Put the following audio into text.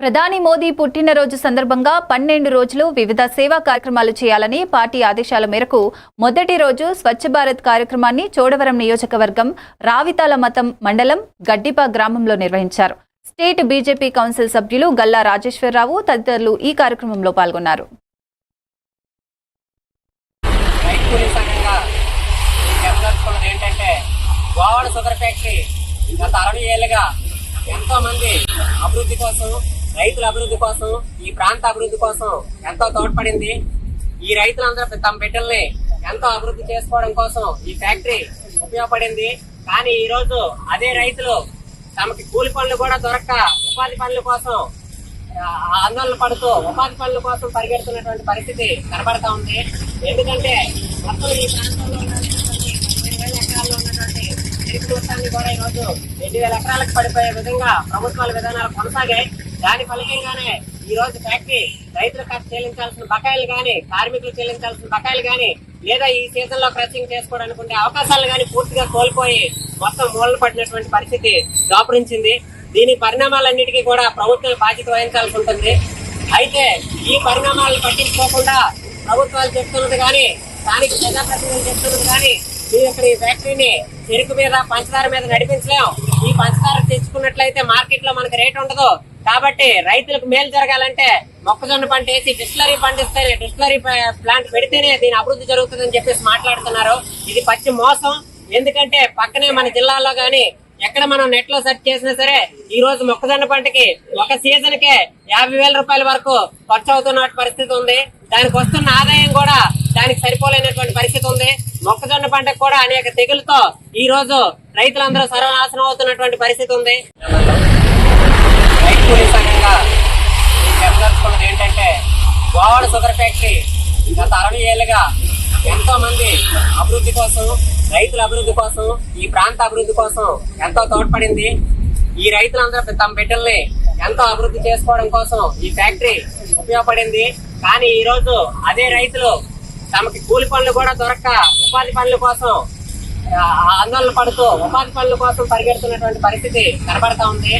ప్రధాని మోదీ పుట్టినరోజు సందర్భంగా పన్నెండు రోజులు వివిధ సేవా కార్యక్రమాలు చేయాలని పార్టీ ఆదేశాల మేరకు మొదటి రోజు స్వచ్ఛ భారత్ కార్యక్రమాన్ని చోడవరం నియోజకవర్గం రావితాల మతం మండలం గడ్డిప గ్రామంలో నిర్వహించారు. స్టేట్ బీజేపీ కౌన్సిల్ సభ్యులు గల్లా రాజేశ్వరరావు తదితరులు ఈ కార్యక్రమంలో పాల్గొన్నారు. గత అరవై ఏళ్ళుగా ఎంతో మంది అభివృద్ధి కోసం రైతుల అభివృద్ధి కోసం ఈ ప్రాంత అభివృద్ధి కోసం ఎంతో తోడ్పడింది. ఈ రైతులందరూ తమ బిడ్డల్ని ఎంతో అభివృద్ధి చేసుకోవడం కోసం ఈ ఫ్యాక్టరీ ఉపయోగపడింది. కానీ ఈ రోజు అదే రైతులు తమకి కూలి పనులు కూడా దొరక్క ఉపాధి పనుల కోసం ఆందోళన పడుతూ ఉపాధి పనుల కోసం పరిగెడుతున్నటువంటి పరిస్థితి కనబడతా ఉంది. ఎందుకంటే మొత్తం ఈ ప్రాంతంలో నష్టాన్ని కూడా ఈరోజు రెండు వేల ఎకరాలకు పడిపోయే విధంగా ప్రభుత్వాల విధానాలు కొనసాగాయి దాని ఫలితంగానే ఈ రోజు ఫ్యాక్టరీ రైతులు ఖర్చు చెల్లించాల్సిన బకాయిలు కానీ కార్మికులు చెల్లించాల్సిన బకాయిలు కానీ లేదా ఈ సీజన్లో క్రచింగ్ చేసుకోవడానికి ఉండే అవకాశాలు కానీ పూర్తిగా కోల్పోయి మొత్తం మూలన పడినటువంటి పరిస్థితి దాపురించింది. దీని పరిణామాలన్నిటికీ కూడా ప్రభుత్వం బాధ్యత వహించాల్సి ఉంటుంది. అయితే ఈ పరిణామాలను పట్టించుకోకుండా ప్రభుత్వాలు చెప్తున్నది కానీ స్థానిక ప్రజాప్రతినిధులు చెప్తున్నది కానీ మీరు ఇక్కడ ఈ ఫ్యాక్టరీని చెరుకు మీద పంచదార మీద నడిపించలేం. ఈ పంచదార తెచ్చుకున్నట్లయితే మార్కెట్లో మనకి రేట్ ఉండదు. కాబట్టి రైతులకు మేలు జరగాలంటే మొక్కజొన్న పంట వేసి డిస్టిలరీ పండిస్తేనే డిస్టిలరీ ప్లాంట్ పెడితేనే దీని అభివృద్ధి జరుగుతుందని చెప్పేసి మాట్లాడుతున్నారు. ఇది పచ్చి మోసం. ఎందుకంటే పక్కనే మన జిల్లాలో గాని ఎక్కడ మనం నెట్లో సెర్చ్ చేసినా సరే ఈ రోజు మొక్కజొన్న పంటకి ఒక సీజన్ కే యాభై వేల రూపాయల వరకు ఖర్చు అవుతున్న పరిస్థితి ఉంది. దానికి వస్తున్న ఆదాయం కూడా దానికి సరిపోలేనటువంటి పరిస్థితి ఉంది. మొక్కజొన్న పంటకు కూడా అనేక తెగులతో ఈ రోజు రైతులందరూ సర్వనాశనం అవుతున్నటువంటి పరిస్థితి ఉంది. రైతు ఏంటంటే గోవాడ షుగర్ ఫ్యాక్టరీ గత అరవై ఏళ్ళుగా ఎంతో మంది అభివృద్ధి కోసం రైతుల అభివృద్ధి కోసం ఈ ప్రాంత అభివృద్ధి కోసం ఎంతో తోడ్పడింది. ఈ రైతులందరూ తమ బిడ్డల్ని ఎంతో అభివృద్ధి చేసుకోవడం కోసం ఈ ఫ్యాక్టరీ ఉపయోగపడింది. కానీ ఈ రోజు అదే రైతులు తమకి కూలి పనులు కూడా దొరక్క. ఉపాధి పనుల కోసం ఆందోళన పడుతూ ఉపాధి పనుల కోసం పరిగెడుతున్నటువంటి పరిస్థితి కనబడతా ఉంది.